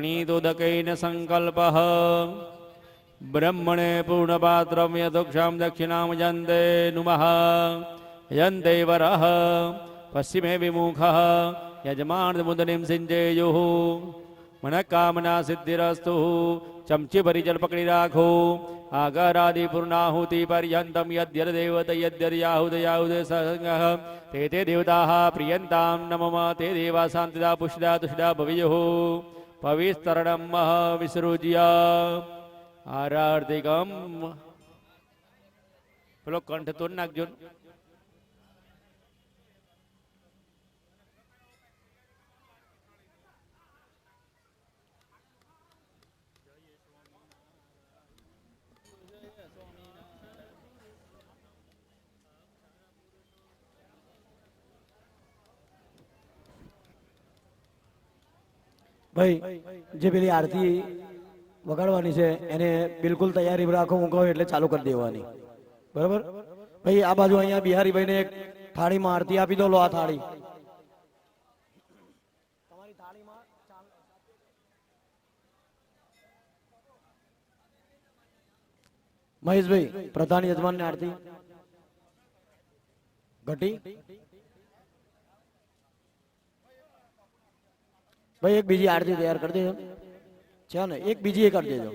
णीदुदकैन सङ्कल्पः ब्रह्मणे पूर्णपात्रं यदुक्षां दक्षिणां यन्ते नुम। यन्ते वरः। पश्चिमे विमुखः। यजमानमुदनीं सिञ्चेयुः मनःकामना सिद्धिरस्तु। चम्चिपरिजल्पकणि राखो आगरादिपूर्णाहुतिपर्यन्तं पर्यत यद्यर्याहुदयाहुदे सङ्गः ते ते देवताः प्रियन्तां नमम ते देवा शान्तिदा पुष्टा तुष्टा भवेयुः। તે પવિસ્તરણમ વિસૃજ્ય આરાર્ધિકમ. પેલો કંઠ તોડ નાખજો ભાઈ, જે પેલી આરતી વગાડવાની છે, એને બિલકુલ તૈયારી રાખો, હું કહું એટલે ચાલુ કરી દેવાની. બરાબર? ભાઈ, આ બાજુ અહીંયા બિહારી ભાઈને એક થાળીમાં આરતી આપી દો, લો આ થાળી. મહેશભાઈ, પ્રધાન યજમાન ને આરતી. ઘટી. ભાઈ એક બીજી આરતી તૈયાર કરી દેજો. છે ને? એક બીજી એ કરી દેજો.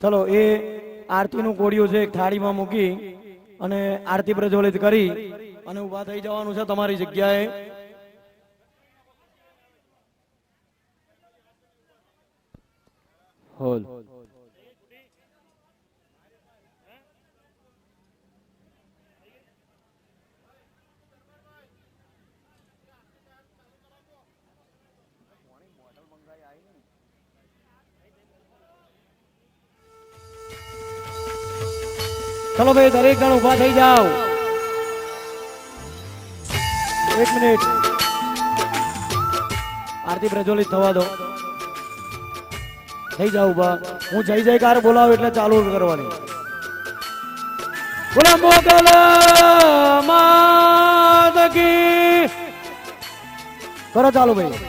ચલો એ આરતીનું કોડિયું છે એક થાળીમાં મૂકી અને આરતી પ્રજ્વલિત કરી. અને ઊભા થઈ જવાનું છે તમારી જગ્યાએ. હોલ. ચલો ભાઈ દરેક જણ ઊભા થઈ જાઓ. એક મિનિટ. આરતી પ્રજ્વલિત થવા દો. થઈ જાઓ ઊભા. હું જય જયકાર બોલાવું એટલે ચાલુ કરવાની. કરો ચાલુ ભાઈ.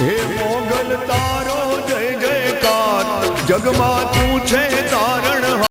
હે મોગલ તારો જય જયકાર. જગમાં તું છે તારણ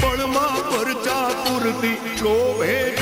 પળમાં પરચા પૂરતી શોભે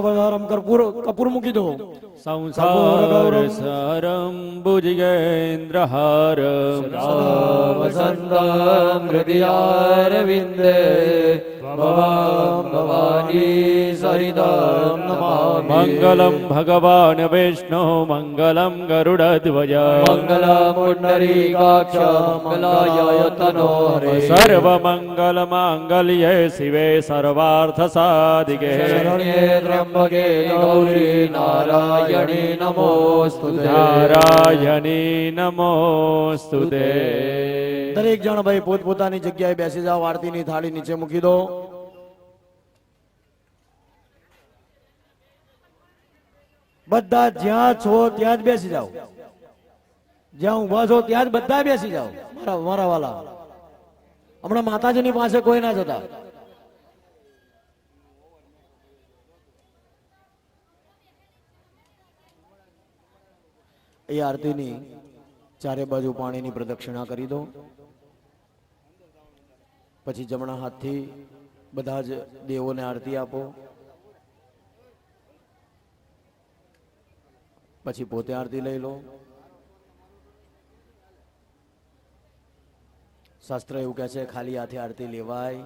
વધારમ કર્પૂર કપૂર મૂકી દો. સંસાર સરમ ભુજગેન્દ્રહાર વસંતમ હૃદયારવિંદે ભવામ ભવાની સહિતમ નમામિ મંગલમ ભગવાન વિષ્ણુ મંગલમ ગરુડધ્વજ મંગલમુંડરીકાક્ષ મંગલાય તનો હરે સર્વમંગલ માંગલ્યે શિવે સર્વાર્થ સાધિકે શરણ્યે ત્ર્યંબકે ગૌરી નારાયણી નમોસ્તુતે નારાયણી નમોસ્તુ તે દરેક જણ ભાઈ પોતપોતાની જગ્યાએ બેસી જાઓ આરતીની થાળી નીચે મૂકી દો. બધા જ્યાં છો ત્યાં જ બેસી જાઓ. જ્યાં ઊભા છો ત્યાં જ બધા બેસી જાઓ. મારા મારા વાલા. હમણાં માતાજીની પાસે કોઈ ના જતા. એ આરતીની ચારે બાજુ પાણીની પ્રદક્ષિણા કરી દો. પછી જમણા હાથથી બધા જ દેવોને આરતી આપો. પછી પોતે આરતી લઈ લો. શાસ્ત્ર એવું કહે છે, ખાલી હાથે આરતી લેવાય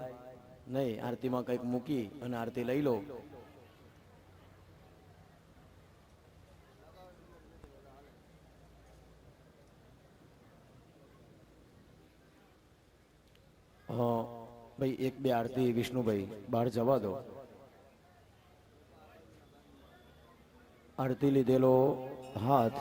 નહીં. આરતીમાં કંઈક મૂકી અને આરતી લઈ લો. ભાઈ, એક બે આરતી વિષ્ણુભાઈ, બહાર જવા દો. આરતી લીધેલો હાથ.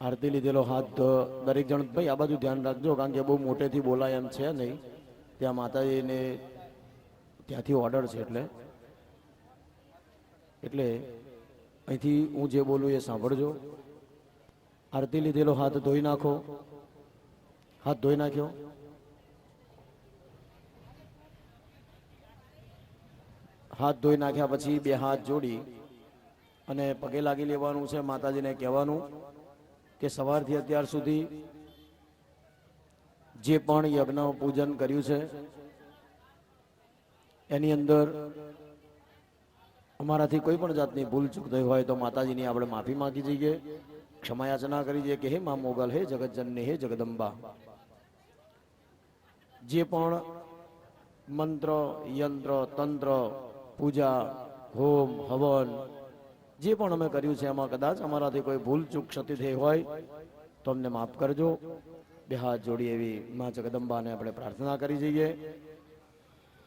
આરતી લીધેલો હાથ દરેક જણ, ભાઈ, આ બાજુ ધ્યાન રાખજો, કારણ કે બહુ મોટેથી બોલાય એમ છે નહીં. ત્યાં માતાજીને ત્યાંથી ઓર્ડર છે એટલે. એટલે અહીંથી હું જે બોલું એ સાંભળજો. આરતી લીધેલો હાથ ધોઈ નાખો. હાથ ધોઈ નાખ્યો. હાથ ધોઈ નાખ્યા પછી બે હાથ જોડી અને પગે લાગી લેવાનું છે, માતાજીને કહેવાનું કે સવારથી અત્યાર સુધી જે પણ યજ્ઞ પૂજન કર્યું છે, એની અંદર અમારાથી કોઈ પણ જાતની ભૂલ ચૂક થઈ હોય તો માતાજીની આપણે માફી માંગી જઈએ ક્ષમાયાચના કરી દઈએ કે હે મા મોગલ, હે જગતજનની હે જગદંબા. જે પણ મંત્ર, યંત્ર, તંત્ર પૂજા, હોમ, હવન, જે પણ અમે કર્યું છે એમાં કદાચ અમારાથી કોઈ ભૂલ ચૂક ક્ષતિ થઈ હોય, તો અમને માફ કરજો. બે હાથ જોડી એવી મા જગદંબાને આપણે પ્રાર્થના કરી જઈએ.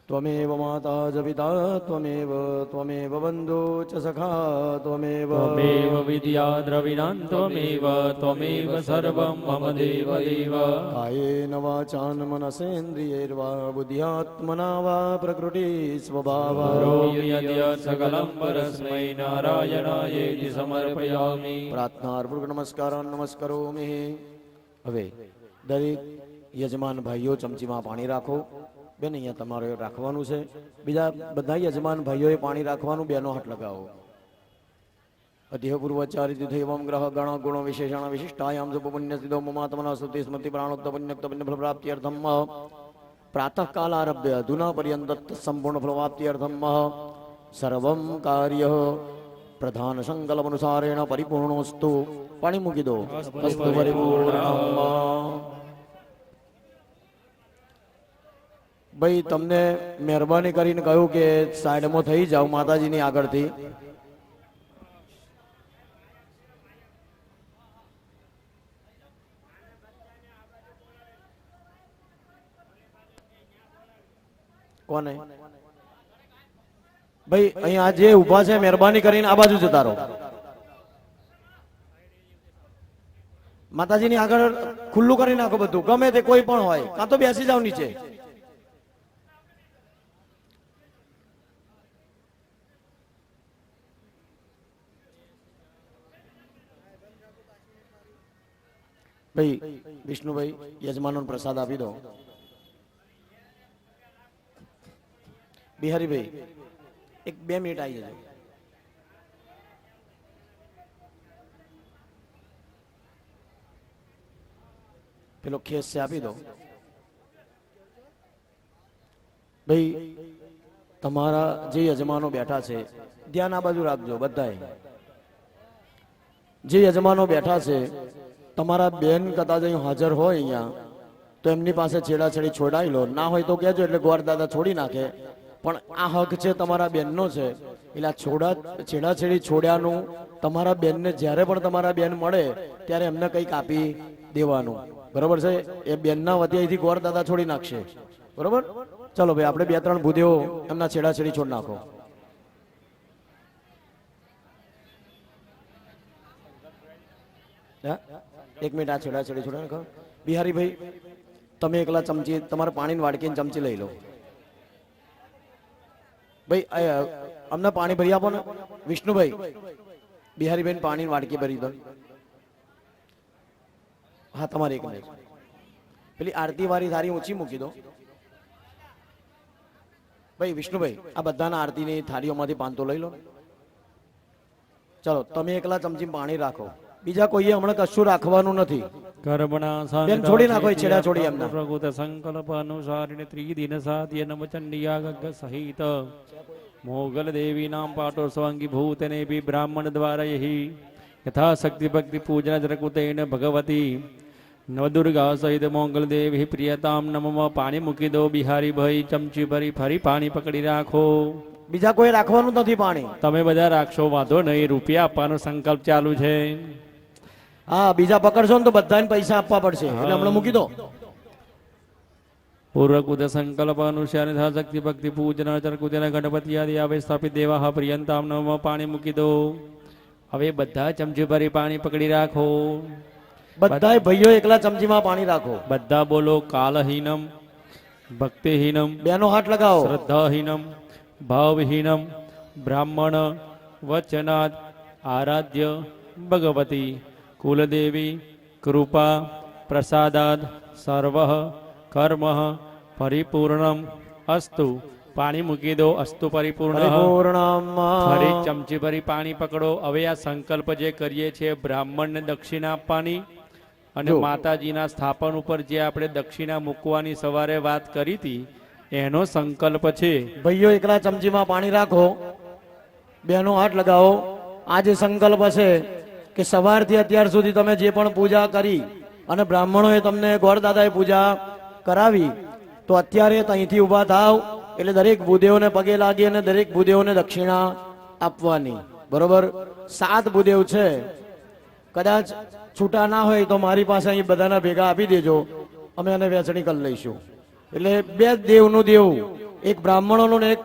ત્વમેવ માતા જ પિતા ત્વમેવ ત્વમેવ બંધુ ચ સખા ત્વમેવ ત્વમેવ વિદ્યા દ્રવિણાં ત્વમેવ ત્વમેવ સર્વં મમ દેવ દેવ કાયેન વાચાન મનસેન્દ્રિયૈર્વા બુદ્ધ્યાત્મના વા પ્રકૃતિ સ્વભાવા કરોમિ યદ્યત સકલં પરસ્મૈ નારાયણાયેતિ સમર્પયામિ પ્રાર્થના અર્પણ નમસ્કાર નમસ્કરોમિ હવે દરેક યજમાન ભાઈઓ ચમચીમાં પાણી રાખો બેન અહીંયા તમારે રાખવાનું છે. બીજા બધા યજમાન ભાઈઓએ પાણી રાખવાનું બેનો હાથ લગાવો. અધ્ય પૂર્વચારિત એવમ ગ્રહ ગણ ગુણ વિશેષણ વિશિષ્ટાયામ શુભ પુણ્ય સિદ્ધો મમાત્મના સ્તુતિ સ્મૃતિ પ્રાણોક્ત પુણ્યક્ત પુણ્ય ફલ પ્રાપ્ત્યર્થમ પ્રાતઃ કાલારભ્ય અધુના પર્યંત સંપૂર્ણ ફલવાપ્ત્યર્થમ સર્વમ કાર્ય પ્રધાન સંકલ્પ અનુસારેણ પરિપૂર્ણોસ્તુ. પાણી મૂકી દો. અસ્તુ પરિપૂર્ણમ. ભાઈ, તમને મહેરબાની કરીને કહ્યું કે સાઈડમાં થઈ જાઓ માતાજીની આગળથી. કોને? ભાઈ અહીંયા જે ઊભા છે, મહેરબાની કરીને આ બાજુ જતા રહો. માતાજીની આગળ ખુલ્લું કરી નાખો બધું. ગમે તે કોઈ પણ હોય. કાં તો બેસી જાવ નીચે. ભાઈ, વિષ્ણુભાઈ, યજમાનોને પ્રસાદ આપી દો. બિહારીભાઈ, એક બે મિનિટ આવી જજો. પેલો ખેસ છે, આપી દો. ભાઈ, તમારા જે યજમાનો બેઠા છે, ધ્યાન આ બાજુ રાખજો બધાએ જે યજમાનો બેઠા છે તમારા બેન કદાચ અહીં હાજર હોય અહીંયા, તો એમની પાસે છેડાછેડી છોડાઈ લો. ના હોય તો કહેજો, એટલે ગોર દાદા છોડી નાખે. પણ આ હક છે તમારા બેનનો છે. એટલે આ છોડા, છેડાછેડી છોડ્યાનું તમારા બેનને જ્યારે પણ તમારા બેન મળે, ત્યારે એમને કંઈક આપી દેવાનું. બરોબર છે? એ બેનના વતી ગોર દાદા છોડી નાખશે. બરોબર? ચલો ભાઈ, આપણે બે ત્રણ ભૂદેવો એમના છેડાછેડી છોડી નાખો. હા? એક મિનિટ આ છેડા, છેડી, છોડે બિહારીભાઈ, તમે એકલા ચમચી, તમારે પાણીની વાડકીને ચમચી લઈ લો. ભાઈ અમને પાણી ભરી આપો ને. વિષ્ણુભાઈ બિહારીભાઈ પાણીની વાડકી ભરી દો. હા, તમારી એક મિનિટ. પેલી આરતી વાળી થારી ઊંચી મૂકી દો. ભાઈ, વિષ્ણુભાઈ, આ બધાના આરતીની થાળીઓમાંથી પાંતો લઈ લો. ચલો, તમે એકલા ચમચી પાણી રાખો. બીજા કોઈએ હમણાં કશું રાખવાનું નથી. કર્મણા છોડી નાખો છેડા છોડી એમના. પ્રકૃત સંકલ્પ અનુસારીને ત્રિદિન સાધ્ય નમ ચંડિયા સહિત. મોગલ દેવી નામ પાટો સ્વાંગી ભૂતને બી બ્રાહ્મણ દ્વારા યહી યથા શક્તિ ભક્તિ પૂજન જરકુતેન ભગવતી. નવદુર્ગા સહિત મોગલ દેવી પ્રિયતામ નમ. પાણી મૂકી દો બિહારી ભાઈ ચમચી ભરી ફરી પાણી પકડી રાખો. બીજા કોઈ રાખવાનું નથી પાણી. તમે બધા રાખશો વાંધો નહીં રૂપિયા આપવાનો સંકલ્પ ચાલુ છે. હા બીજા પકડશો ને તો બધાને પૈસા આપવા પડશે. એટલે હમણાં મૂકી દો. પૂર્વકૃત સંકલ્પ અનુસાર શક્તિ ભક્તિ પૂજન અર્ચન કુજન ગણપતિ આદિ આવે સ્થાપિત દેવા પ્રિયંતામ નમ પાણી મૂકી દો. હવે બધા ચમચી ભરી પાણી પકડી રાખો. બધા ભાઈઓ એકલા ચમચીમાં પાણી રાખો. બધા બોલો કાલહીનમ ભક્તિહીનમ બેનો હાથ લગાવો. શ્રદ્ધાહીનમ ભાવહીનમ બ્રાહ્મણ વચનાદ આરાધ્ય ભગવતી. કુલદેવી કૃપા પ્રસાદાદ સર્વ કર્મ પરિપૂર્ણમ અસ્તુ પાણી મૂકી દો અસ્તુ પરિપૂર્ણ ફરી ચમચી ભરી પાણી પકડો હવે આ સંકલ્પ જે કરીએ છીએ બ્રાહ્મણને દક્ષિણા આપવાની અને માતાજીના સ્થાપન ઉપર જે આપણે દક્ષિણા મૂકવાની સવારે વાત કરી હતી એનો સંકલ્પ છે. ભાઈઓ એકલા ચમચીમાં પાણી રાખો. બેનો હાથ લગાવો. આ જે સંકલ્પ છે કે સવારથી અત્યાર સુધી તમે જે પણ પૂજા કરી અને બ્રાહ્મણોએ તમને ગોરદાદાએ પૂજા કરાવી, તો અત્યારે અહીંથી ઊભા થાવ. એટલે દરેક ભૂદેવોને પગે લાગી અને દરેક ભૂદેવોને દક્ષિણા આપવાની. બરોબર? સાત ભૂદેવ છે. કદાચ છૂટા ના હોય તો મારી પાસે અહીં બધાના ભેગા આપી દેજો. અમે એને વેચણી કરી લઈશું. એટલે બે દેવનું દેવું. એક બ્રાહ્મણોનું ને એક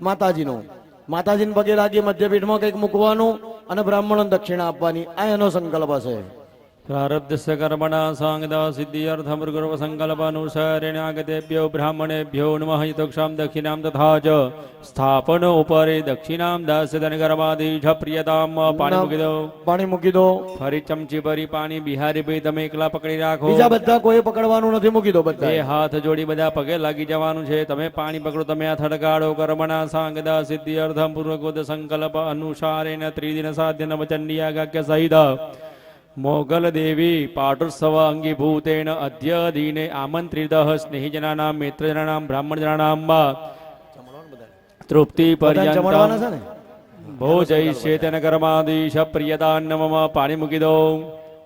માતાજીનું. માતાજીને પગે લાગી મધ્યપીઠમાં કંઈક મૂકવાનું. અને બ્રાહ્મણોને દક્ષિણા આપવાની આ એનો સંકલ્પ છે. સિદ્ધિયર્થમ ગુરવ સંકલ્પાનુસારેણ આગતેભ્યો બ્રાહ્મણેભ્યો નમઃ યતોક્ષામ દક્ષિણામ તથા ચ સ્થાપન ઉપરે દક્ષિણામ દાસ્ય ધનકર્માધીશ પ્રિયતામ પાણી મૂકી દો પાણી મૂકી દો ફરી ચમચી ભરી પાણી બિહારી ભાઈ તમે એકલા પકડી રાખો બીજા બધા કોઈ પકડવાનું નથી મૂકી દો બધા એ હાથ જોડી બધા પગે લાગી જવાનું છે. તમે પાણી પકડો તમે આ થડકાડો કર્મણા સાંગદા સિદ્ધિ અર્થમ પૂર્વકોદ સંકલ્પ અનુસારેણ ત્રિદિન સાધ્ય નવ ચંડિયાગાક્ય સહિત મોગલ દેવી પાટોત્સવ અંગીભૂતેન અધ્ય દિને આમંત્રિત સ્નેહીજનાનામ મિત્રજનાનામ બ્રાહ્મણજનાનામ તૃપ્તિ પર્યંત ભોજયિષ્યે તેન કર્માદીશ પ્રિયતાન્નમમાં પાણી મૂકી દો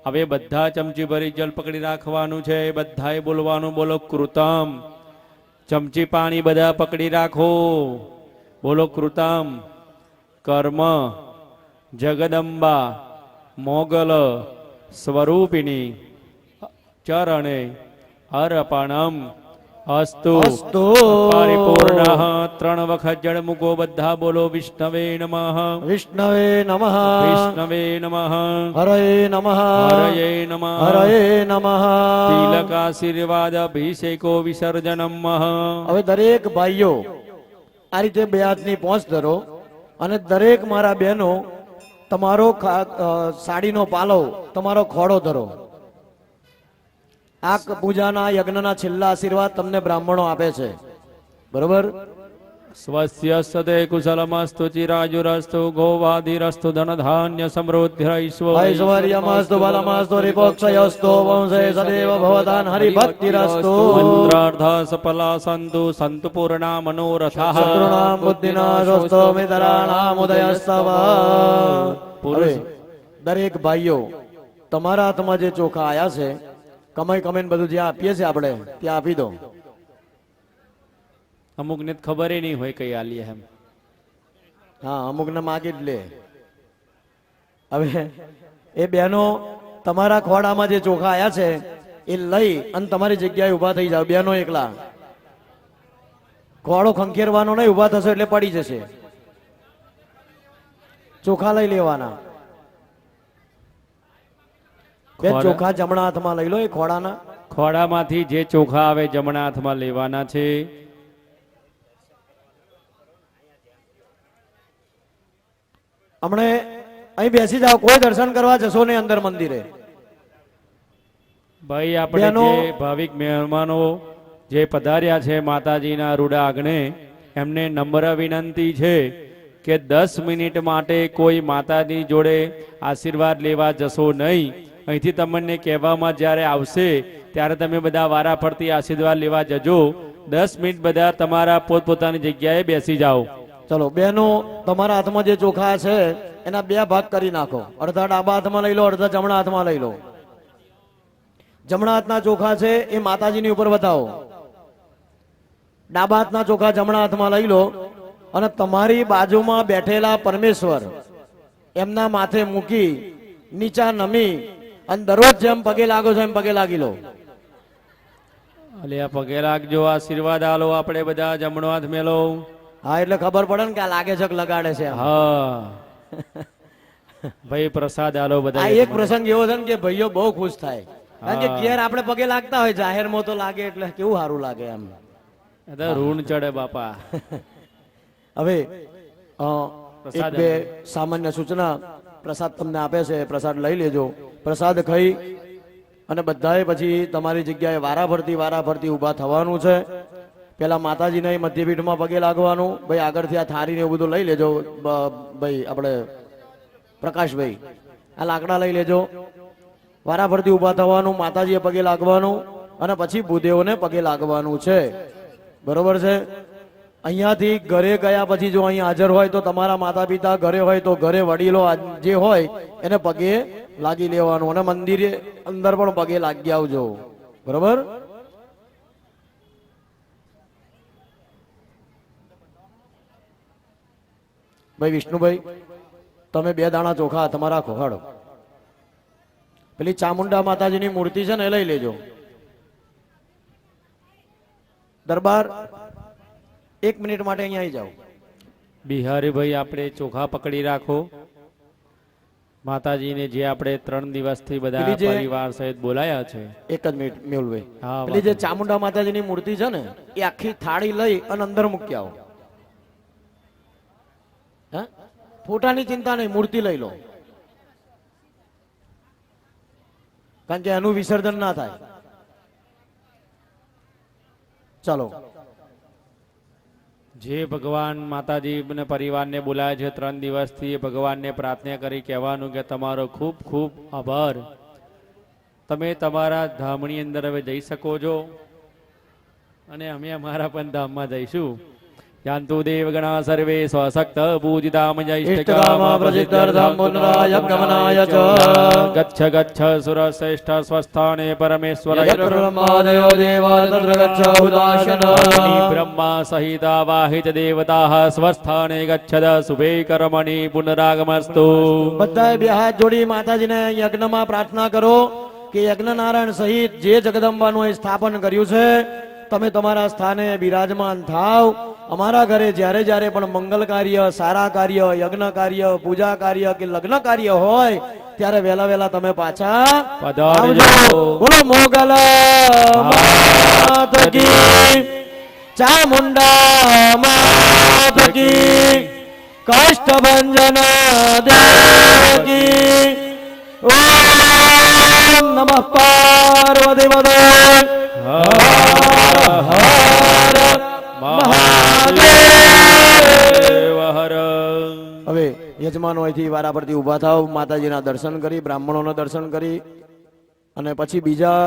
હવે બધા ચમચી ભરી જલ પકડી રાખવાનું છે બધાએ બોલવાનું બોલો કૃતમ ચમચી પાણી બધા પકડી રાખો બોલો કૃતમ કર્મ જગદંબા મોગલ સ્વરૂપિણી ચરણે અર્પણમ અસ્તુ અસ્તુ. પરિપૂર્ણ ત્રણ વખત જળ મૂકો બધા બોલો વિષ્ણવે નમઃ. વિષ્ણવે નમઃ. વિષ્ણવે નમઃ. હરય નમઃ. હરયે નમઃ. હરય નમઃ. તિલકાશીર્વાદ અભિષેકો વિસર્જનમ હવે દરેક ભાઈઓ આ રીતે બે હાથની પહોંચ ધરો અને દરેક મારા બહેનો તમારો સાડીનો પાલવ, તમારો ખોડો ધરો. આ પૂજાના યજ્ઞના છેલ્લા આશીર્વાદ તમને બ્રાહ્મણો આપે છે. બરોબર? સ્વસ્યસ્તે કુશલમસ્તુ ચિરાયુરસ્તુ ગોવાદિરસ્તુ ધનધાન્ય સમૃદ્ધિરૈશ્વો બલમસ્તુ રિપોક્ષયસ્તુ વંશે સદેવ ભવતાન હરિભક્તિરસ્તુ મંત્રાર્ધા સફલા સંતુ સંતુ પૂર્ણા મનોરથા શત્રુણામ બુદ્ધિનાશસ્તો મિતરાણામ ઉદયસ્તવ દરેક ભાઈઓ તમારા હાથમાં જે ચોખા આયા છે કમાઈ કમેન બધું જે આપીએ છીએ આપણે ત્યાં આપી દો. અમુક ને ખબર નહીં હોય કઈ આલીએ એમ. હા અમુકને માગી જ લે. હવે એ બહેનો તમારા ખોડામાં જે ચોખા આવ્યા છે એ લઈ અને તમારી જગ્યાએ ઊભા થઈ જાવ બહેનો એકલા. ખોડો ખંખેરવાનો નહીં ઊભા થશો એટલે પડી જશે. ચોખા લઈ લેવાના. બે ચોખા જમણા હાથમાં લઈ લો એ ખોડાના ખોડામાંથી જે ચોખા આવે જમણા હાથમાં લેવાના છે. હમણે અહીં બેસી જાઓ કોઈ દર્શન કરવા જશો નહીં અંદર મંદિરે. ભાઈ આપણે જે ભાવિક મહેમાનો જે પધાર્યા છે માતાજીના રૂડા આગણે એમને નમ્ર વિનંતી છે કે દસ મિનિટ માટે કોઈ માતાજી જોડે આશીર્વાદ લેવા જશો નહીં. અહીંથી તમને કહેવામાં જ્યારે આવશે ત્યારે તમે બધા વારા ફરતી આશીર્વાદ લેવા જજો. દસ મિનિટ બધા તમારા પોતપોતાની જગ્યાએ બેસી જાઓ. ચલો, બેનો, તમારા હાથમાં જે ચોખા છે, એના બે ભાગ કરી નાખો. અડધા ડાબા હાથમાં લઈ લો, અડધા જમણા હાથમાં લઈ લો. જમણા હાથના ચોખા છે, એ માતાજીની ઉપર બતાવો ડાબા હાથના ચોખા જમણા હાથમાં લઈ લો અને તમારી બાજુમાં બેઠેલા પરમેશ્વર એમના માથે મૂકી, નીચા નમી અને દરરોજ જેમ પગે લાગો છો એમ પગે લાગી લો. અલે પગે લાગજો, આશીર્વાદ આલો આપણે બધા, જમણો હાથ મેલો. હા એટલે ખબર પડે ને કે આ લાગે છે કે લગાડે છે હા. ભાઈ પ્રસાદ આલો બધા એક પ્રસંગ એવો છે ને કે ભાઈઓ બહુ ખુશ થાય. કારણ કે ઘેર આપણે પગે લાગતા હોય જાહેરમાં તો લાગે એટલે કેવું સારું લાગે એમ. ઋણ ચડે બાપા. હવે એક બે સામાન્ય સૂચના પ્રસાદ તમને આપે છે પ્રસાદ લઈ લેજો. પ્રસાદ ખાઈ અને બધાએ પછી તમારી જગ્યાએ વારા ફરતી વારા ફરતી ઊભા થવાનું છે. પેલા માતાજીને મધ્યપીઠમાં પગે લાગવાનું. ભાઈ, આગળથી આ થારીને એવું બધું લઈ લેજો ભાઈ, આપણે પ્રકાશભાઈ, આ લાકડા લઈ લેજો. વારાફરતી ઊભા થવાનું, માતાજીએ પગે લાગવાનું અને પછી ભૂદેવોને પગે લાગવાનું છે. બરોબર છે? અહીંયાથી ઘરે ગયા પછી જો અહીં હાજર હોય તો તમારા માતા પિતા ઘરે હોય તો ઘરે વડીલો જે હોય એને પગે લાગી લેવાનું અને મંદિરે અંદર પણ પગે લાગી આવજો. બરોબર? ભાઈ વિષ્ણુભાઈ તમે બે દાણા ચોખા હાથમાં રાખો હાડો. પેલી ચામુંડા માતાજીની મૂર્તિ છે ને એ લઈ લેજો. દરબાર એક મિનિટ માટે અહીંયા આવી જાઓ. બિહારી ભાઈ આપણે ચોખા પકડી રાખો. માતાજીને જે આપણે ત્રણ દિવસથી બધા પરિવાર સહિત બોલાયા છે. એક જ મિનિટ મેળવે હા, પેલી જે ચામુંડા માતાજીની મૂર્તિ છે ને એ આખી થાળી લઈ અને અંદર મૂકી આવો. હે? ફોટાની ચિંતા નહીં મૂર્તિ લઈ લો. કારણ કે એનું વિસર્જન ના થાય. ચાલો. જે ભગવાન માતાજી પરિવારને બોલાયા છે ત્રણ દિવસથી ભગવાનને પ્રાર્થના કરી કહેવાનું કે તમારો ખૂબ ખૂબ આભાર. તમે તમારા ધામની અંદર હવે જઈ શકો છો. અને અમે અમારા પણ ધામમાં જઈશું. યાંતુ દેવગણા સર્વે સ્વસક્ત પૂજિતામ ઇષ્ટકામ પ્રસિદ્ધર્થમ પુનરાય ગમનાય ચ. ગચ્છ ગચ્છ સુર શ્રેષ્ઠ સ્વસ્થાને પરમેશ્વર યત્ર બ્રહ્માદયો દેવા તત્ર ગચ્છ ઉદાસન બ્રહ્મા સહિતા વાહિત દેવતા સ્વસ્થાને ગચ્છદ શુભે કર્મણિ પુનરાગમસ્તુ બધાએ બે હાથ જોડી માતાજીને યજ્ઞમાં પ્રાર્થના કરો કે યજ્ઞ નારાયણ સહિત જે જગદંબાનું સ્થાપન કર્યું છે તમે તમારા સ્થાને બિરાજમાન થાવ. અમારા ઘરે જ્યારે જ્યારે પણ મંગલ કાર્ય સારા કાર્ય યજ્ઞ કાર્ય પૂજા કાર્ય કે લગ્ન કાર્ય હોય ત્યારે વહેલા વહેલા તમે પાછા બોલો મોગલ ચામુંડા માત કી કાષ્ટભંજન દેવકી. ઓમ નમઃ પાર્વતી હવે યજમાનો અહીંથી વારા પરથી ઊભા થાવ, માતાજીના દર્શન કરી, બ્રાહ્મણોના દર્શન કરી અને પછી બીજા